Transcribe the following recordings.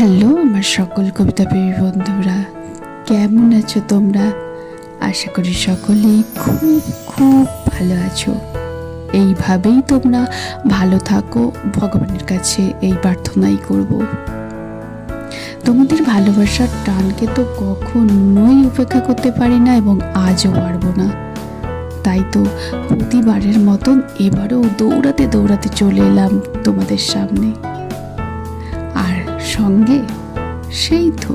Hello, আমার সকল কবিতা প্রেমী বন্ধুরা। কেমন আছো তোমরা? আশা করি সকলেই খুব খুব ভালো আছো। এইভাবেই তোমরা ভালো থাকো, ভগবানের কাছে এই প্রার্থনাই করব। তোমাদের ভালোবাসার টানকে তো কখনোই উপেক্ষা করতে পারি না এবং আজও পারব না। তাই তো প্রতিবারের মতন এবারও দৌড়াতে দৌড়াতে চলে এলাম তোমাদের সামনে। সঙ্গে সেই তো,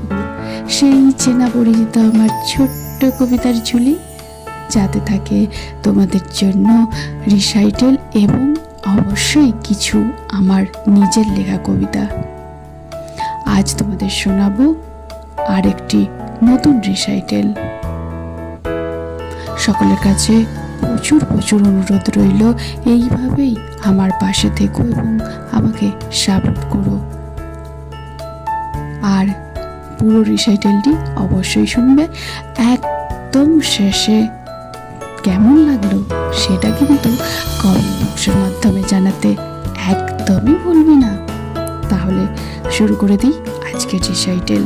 সেই চেনা পরিচিত আমার ছোট্ট কবিতার ঝুলি যাতে থাকে তোমাদের জন্য রিসাইটেল এবং অবশ্যই কিছু আমার নিজের লেখা কবিতা। আজ তোমাদের শোনাবো আরেকটি নতুন রিসাইটেল সকলের কাছে প্রচুর প্রচুর অনুরোধ রইল, এইভাবেই আমার পাশে থেকো এবং আমাকে সাপোর্ট করো। আর পুরো রিসাইটেলটি অবশ্যই শুনবে। একদম শেষে কেমন লাগল সেটা কিন্তু কমেন্ট বক্সের মাধ্যমে জানাতে একদমই ভুলবি না। তাহলে শুরু করে দিই আজকের রিসাইটেল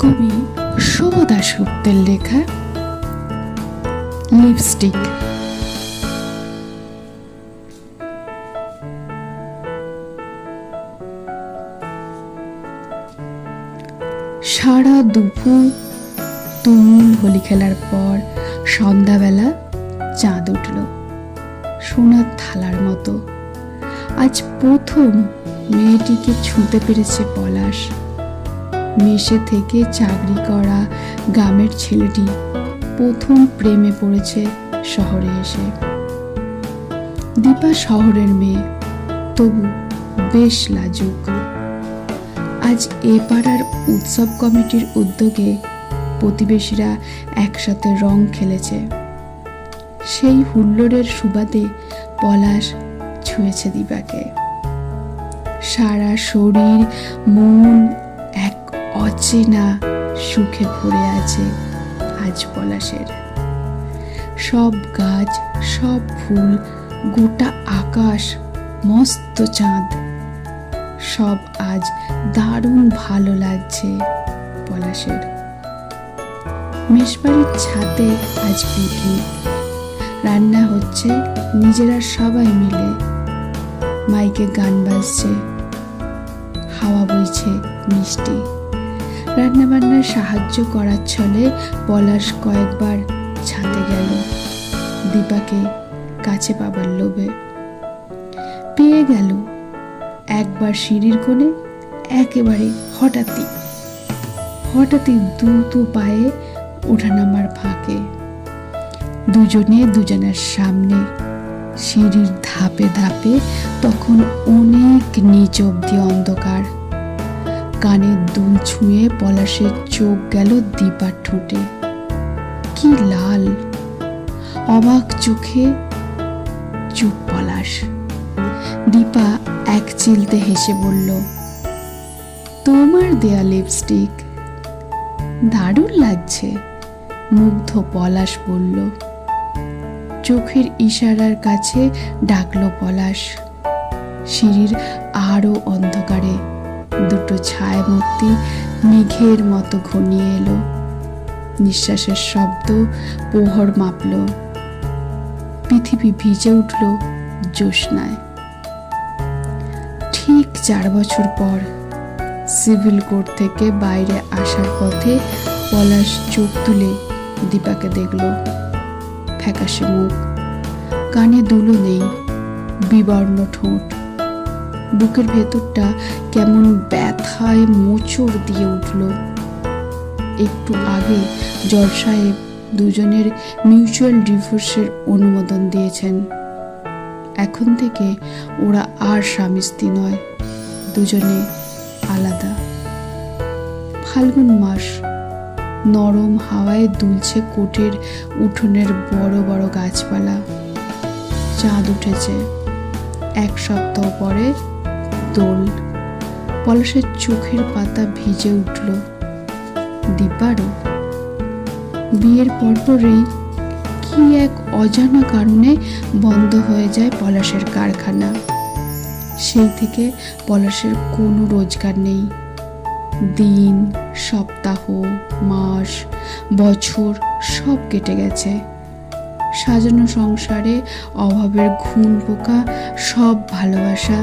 কবি শোভদা দাসগুপ্তের লেখা লিপস্টিক। সারা দুপুর তুমুল হোলি খেলার পর সন্ধ্যাবেলা চাঁদ উঠল, সোনার থালার মতো। আজ প্রথম মেয়েটিকে ছুঁতে পেরেছে পলাশ। মেশে থেকে চাকরি করা গ্রামের ছেলেটি প্রথম প্রেমে পড়েছে শহরে এসে। দীপা শহরের মেয়ে, তবু বেশ লাজুক। আজ এ পাড়ার উৎসব কমিটির উদ্যোগে প্রতিবেশীরা একসাথে রং খেলেছে। সেই হুল্লোড়ের সুবাদে পলাশ ছুঁয়েছে দীপাকে সারা শরীর, মন এক অচেনা সুখে ভরে আছে আজ পলাশের। সব গাছ, সব ফুল, গোটা আকাশ মস্ত চাঁদ। সব আজ দারুণ ভালো লাগছে, পলাশের। মেশবাড়ির ছাদে আজ পিকনিক। রান্না হচ্ছে নিজেরা সবাই মিলে। মাইকে গান বাজছে, হাওয়া বইছে মিষ্টি। রান্নাবান্নার সাহায্য করার ছলে পলাশ কয়েকবার ছাদে গেল। দীপাকে কাছে পাবার লোভে। পেয়ে গেল একবার সিঁড়ির কোণে, একেবারে হঠাৎই হঠাৎই দ্রুত পায়ে ওঠানামার ফাঁকে। দুজনে দুজনের সামনে সিঁড়ির ধাপে ধাপে, তখন অনেক নিচ অব্দি অন্ধকার। কানের দুল ছুঁয়ে পলাশের চোখ গেল দীপার ঠোঁটে। কি লাল, অবাক চোখে চুপ পলাশ। দীপা এক চিলতে হেসে বলল, তোমার দেয়া লিপস্টিক দারুণ লাগছে। মুগ্ধ পলাশ বলল, চোখের ইশারার কাছে ডাকলো পলাশ। সিঁড়ির আরও অন্ধকারে দুটো ছায়ামূর্তি মেঘের মতো ঘনিয়ে এলো। নিঃশ্বাসের শব্দ প্রহর মাপল। পৃথিবী ভিজে উঠল জ্যোৎস্নায়। চার বছর পর সিভিল কোর্ট থেকে বাইরে আসার পথে পলাশ চোখ তুলে দীপাকে দেখল। ফ্যাকাশে মুখ, কানে দুলো নেই, বিবর্ণ ঠোঁট। বুকের ভেতরটা কেমন ব্যথায় মোচড় দিয়ে উঠল। একটু আগে জজ সাহেব দুজনের মিউচুয়াল ডিভোর্সের অনুমোদন দিয়েছেন। এখন থেকে ওরা আর স্বামী স্ত্রী নয়। দুজনে আলাদা। ফাল্গুন মাস নরম হাওয়ায় দুলছে কোটের উঠোনের বড় বড় গাছপালা। চাঁদ উঠেছে এক সপ্তাহ পরে দোল। পলাশের চোখের পাতা ভিজে উঠল দীপারও। বিয়ের পরপরই কি এক অজানা কারণে বন্ধ হয়ে যায় পলাশের কারখানা। সেই থেকে পলাশের কোনো রোজগার নেই। দিন, সপ্তাহ, মাস, বছর সব কেটে গেছে। সাজানো সংসারে অভাবের ঘুণ পোকা, সব ভালোবাসা,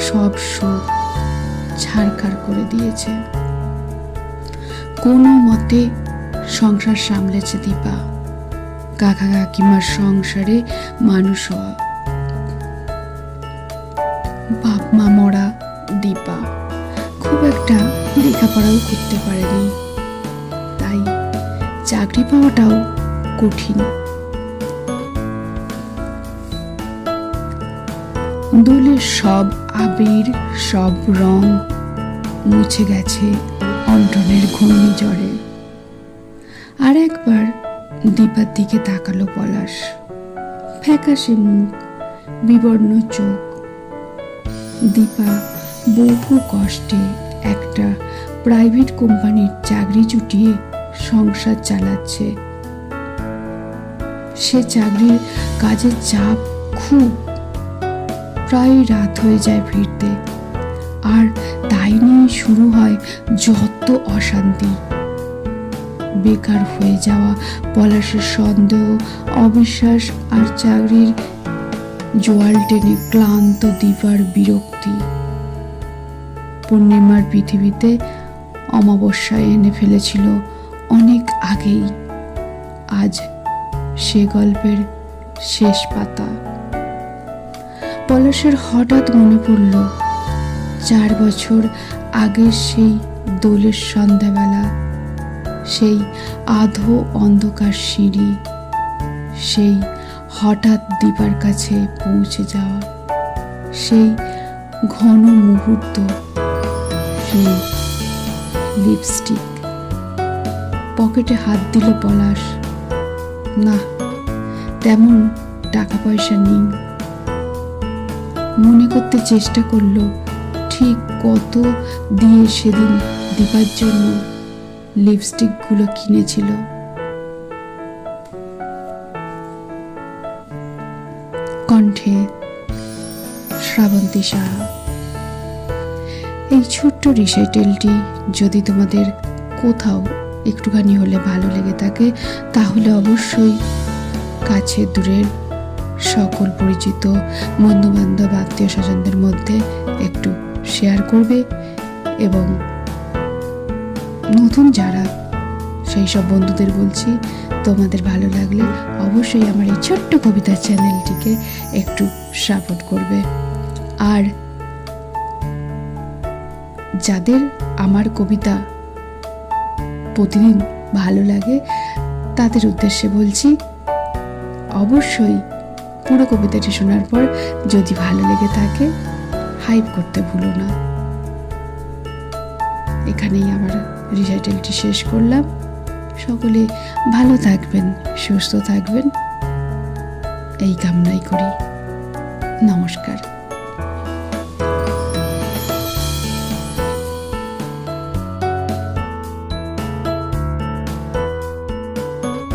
সব সুখ ছাড়খাড় করে দিয়েছে। কোনো মতে সংসার সামলেছে দীপা। কাকা কাকিমার সংসারে মানুষ হওয়া। বাপ মা মরা দীপা। খুব একটা লেখাপড়াও করতে পারেনি। তাই চাকরি পাওয়াটাও কঠিন। দোলের সব আবির, সব রং মুছে গেছে অন্টনের ঘূর্ণিঝড়ে। আর একবার দীপার দিকে তাকালো পলাশ। ফ্যাকাশে মুখ, বিবর্ণ চোখ দীপা, বহু কষ্টে একটা প্রাইভেট কোম্পানির চাকরি জুটিয়ে সংসার চালাচ্ছে। সে চাকরির কাজের চাপ খুব। প্রায় রাত হয়ে যায় ফিরতে। আর তাই নিয়ে শুরু হয় যত অশান্তি। বেকার হয়ে যাওয়া, পলাশের সন্দেহ, অবিশ্বাস আর চাকরির জোয়াল টেনে ক্লান্ত দিবার বিরক্তি। পূর্ণিমার পৃথিবীতে অমাবস্যায় এনে ফেলেছিল অনেক আগেই। আজ সে গল্পের শেষ পাতা। পলাশের হঠাৎ মনে পড়ল, চার বছর আগের সেই দোলের সন্ধ্যাবেলা, সেই আধো অন্ধকার সিঁড়ি, সেই হঠাৎ দীপার কাছে পৌঁছে যাওয়া সেই ঘন মুহূর্ত সেই লিপস্টিক পকেটে হাত দিল পলাশ, না, তেমন টাকা পয়সা নেই। মনে করতে চেষ্টা করল, ঠিক কত দিয়ে সেদিন দীপার জন্য লিপস্টিকগুলো কিনেছিল? কণ্ঠে শ্রাবন্তী সাহা, এই ছোট্ট রিসাইটেলটি যদি তোমাদের কোথাও একটুখানি হলে ভালো লেগে থাকে, তাহলে অবশ্যই কাছে দূরের সকল পরিচিত বন্ধু বান্ধব আত্মীয় স্বজনদের মধ্যে একটু শেয়ার করবে এবং নতুন যারা সেই সব বন্ধুদের বলছি, তোমাদের ভালো লাগলে অবশ্যই আমার এই ছোট্ট কবিতা চ্যানেলটিকে একটু সাপোর্ট করবে। আর যাদের আমার কবিতা প্রতিদিন ভালো লাগে, তাদের উদ্দেশ্যে বলছি, অবশ্যই পুরো কবিতাটি শোনার পর যদি ভালো লেগে থাকে হাইপ করতে ভুলো না। এখানেই আমার রিসাইটেলটি শেষ করলাম। সকলে ভালো থাকবেন সুস্থ থাকবেন। এই কামনাই করি। নমস্কার।